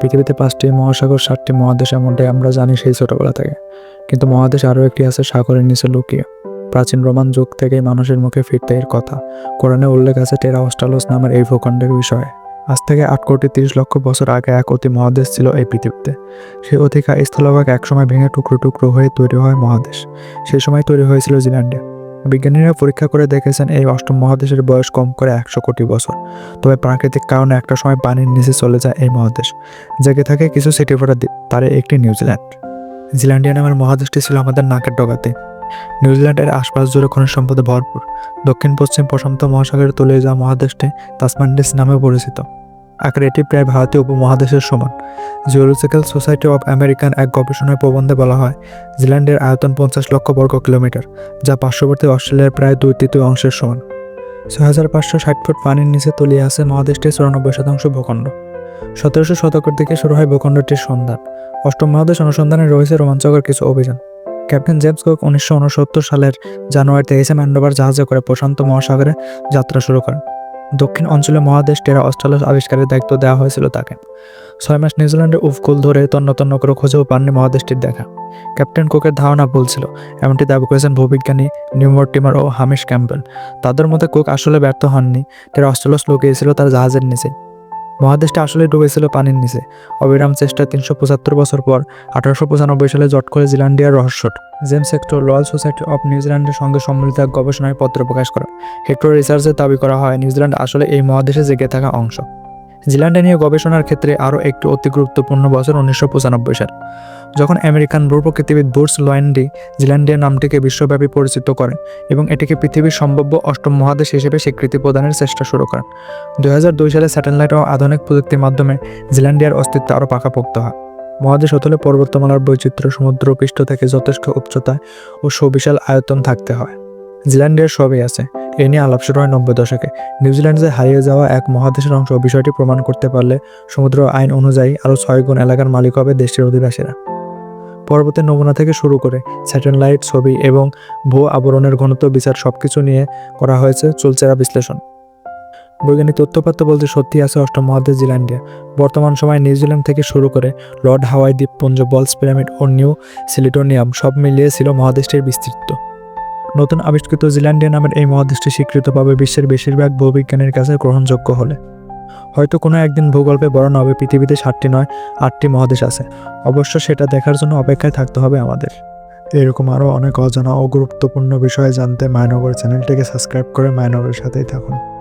পৃথিবীতে পাঁচটি মহাসাগর, সাতটি মহাদেশ এমনটাই আমরা জানি সেই ছোটবেলা থেকে। কিন্তু মহাদেশ আরও একটি আছে সাগরের নিচে লুকিয়ে। প্রাচীন রোমান যুগ থেকেই মানুষের মুখে ফিরতে এর কথা। কোরআনে উল্লেখ আছে টেরা অস্টালোস নামের এই ভূখণ্ডের বিষয়ে। আজ থেকে আট কোটি তিরিশ লক্ষ বছর আগে এক অতি মহাদেশ ছিল এই পৃথিবীতে। সেই অধিকার স্থলভাগ একসময় ভেঙে টুকরো টুকরো হয়ে তৈরি হয় মহাদেশ। সেই সময় তৈরি হয়েছিল জিল্যান্ডে। বিজ্ঞানীরা পরীক্ষা করে দেখেছেন এই অষ্টম মহাদেশের বয়স কম করে একশো কোটি বছর। তবে প্রাকৃতিক কারণে একটা সময় পানির নিচে চলে যায় এই মহাদেশ, জেগে থাকে কিছু সিটি ফোটা তার একটি নিউজিল্যান্ড জিল্যান্ডিয়া নামের মহাদেশটি ছিল আমাদের নাকের ডগাতে। নিউজিল্যান্ডের আশপাশ জুড়ে খনিজ সম্পদে ভরপুর। দক্ষিণ পশ্চিম প্রশান্ত মহাসাগরে তলিয়ে যাওয়া মহাদেশটি তাসমান্ডিস নামে পরিচিত। আকারে এটি প্রায় ভারতীয় উপমহাদেশের সমান। জিওলজিক্যাল সোসাইটি অফ আমেরিকান এক গবেষণায় প্রবন্ধে বলা হয় জিল্যান্ডের আয়তন পঞ্চাশ লক্ষ বর্গ কিলোমিটার, যা পার্শ্ববর্তী অস্ট্রেলিয়ার প্রায় দুই তৃতীয় অংশের সমান। ছয় হাজার পাঁচশো ষাট ফুট পানির নিচে তলিয়ে আছে মহাদেশটির চুরানব্বই শতাংশ ভূখণ্ড। সতেরোশো শতকের দিকে শুরু হয় ভূখণ্ডটির সন্ধান। অষ্টম মহাদেশ অনুসন্ধানে রয়েছে রোমাঞ্চকর কিছু অভিযান। ক্যাপ্টেন জেমস কুক উনিশশো সালের জানুয়ারি তেইশে ম্যান্ডোভার জাহাজে করে প্রশান্ত মহাসাগরে যাত্রা শুরু করেন। দক্ষিণ অঞ্চলে মহাদেশ টেরা অস্ট্রালাস আবিষ্কারের দায়িত্ব দেওয়া হয়েছিল তাকে। ছয় মাস নিউজিল্যান্ডের উপকূল ধরে তন্ন তন্ন করে খুঁজেও পাননি মহাদেশটির দেখা। ক্যাপ্টেন কুকের ধারণা বলছিল ছিল, এমনটি দাবি করেছেন ভূবিজ্ঞানী নিউমোর টিমার ও হামিশ ক্যাম্পেল তাদের মধ্যে কুক আসলে ব্যর্থ হননি, টেরা অস্ট্রালাস লুকিয়েছিল তার জাহাজের নিচে। মহাদেশটা আসলে ডুবেছিল পানির নিচে। অবিরাম চেষ্টা তিনশো পঁচাত্তর বছর পর আঠারোশো পঁচানব্বই সালে জট করে জিল্যান্ডিয়ার রহস্য James Hector Royal Society of নিউজিল্যান্ডের সঙ্গে সম্মিলিত এক গবেষণায় পত্র প্রকাশ করা। হেক্টর রিসার্চে দাবি করা হয় নিউজিল্যান্ড আসলে এই মহাদেশে জেগে থাকা অংশ। জিল্যান্ডে নিয়ে গবেষণার ক্ষেত্রে আরও একটি অতি গুরুত্বপূর্ণ বছর উনিশশো পঁচানব্বই সাল, যখন আমেরিকান ভূপ্রকৃতিবিদ বুর্স লয়েন্ডি জিল্যান্ডিয়া নামটিকে বিশ্বব্যাপী পরিচিত করেন এবং এটিকে পৃথিবীর সম্ভাব্য অষ্টম মহাদেশ হিসেবে স্বীকৃতি প্রদানের চেষ্টা শুরু করেন। দুই হাজার দুই সালে স্যাটেলাইট ও আধুনিক প্রযুক্তির মাধ্যমে জিল্যান্ডিয়ার অস্তিত্ব আরও পাকাপোক্ত হয়। মহাদেশ হতলে পর্বতমালার বৈচিত্র্য সমুদ্র পৃষ্ঠ থেকে যথেষ্ট উচ্চতায় ও সুবিশাল আয়তন থাকতে হয়। জিল্যান্ডিয়ার সবই আছে। এ নিয়ে আলাপ শুরু হয় নব্বই দশকে। নিউজিল্যান্ডে হারিয়ে যাওয়া এক মহাদেশের অংশ বিষয়টি প্রমাণ করতে পারলে সমুদ্র আইন অনুযায়ী আরও ছয় গুণ এলাকার মালিক হবে দেশটির অধিবাসীরা। পর্বতের নমুনা থেকে শুরু করে স্যাটেলাইট ছবি এবং ভূ আবরণের ঘনত্ব, বিচার সবকিছু নিয়ে করা হয়েছে চুলচেরা বিশ্লেষণ। বৈজ্ঞানিক তথ্যপাত্র বলতে সত্যি আছে অষ্টম মহাদেশ জিল্যান্ডিয়া বর্তমান সময়ে নিউজিল্যান্ড থেকে শুরু করে লর্ড হাওয়াই দ্বীপপুঞ্জ, বলস পিরামিড ও নিউ সিলিটোনিয়াম সব মিলিয়ে ছিল মহাদেশটির বিস্তৃত। নতুন আবিষ্কৃত জিল্যান্ডিয়া নামের এই মহাদেশটি স্বীকৃত পাবে বিশ্বের বেশিরভাগ ভূবিজ্ঞানীর কাছে গ্রহণযোগ্য হলে। হয়তো কোনো একদিন ভূগল্পে বড় হবে, পৃথিবীতে সাতটি নয়, আটটি মহাদেশ আছে। অবশ্য সেটা দেখার জন্য অপেক্ষায় থাকতে হবে আমাদের। এরকম আরও অনেক অজানা ও গুরুত্বপূর্ণ বিষয়ে জানতে মায়নগর চ্যানেলটিকে সাবস্ক্রাইব করে মায়নগরের সাথেই থাকুন।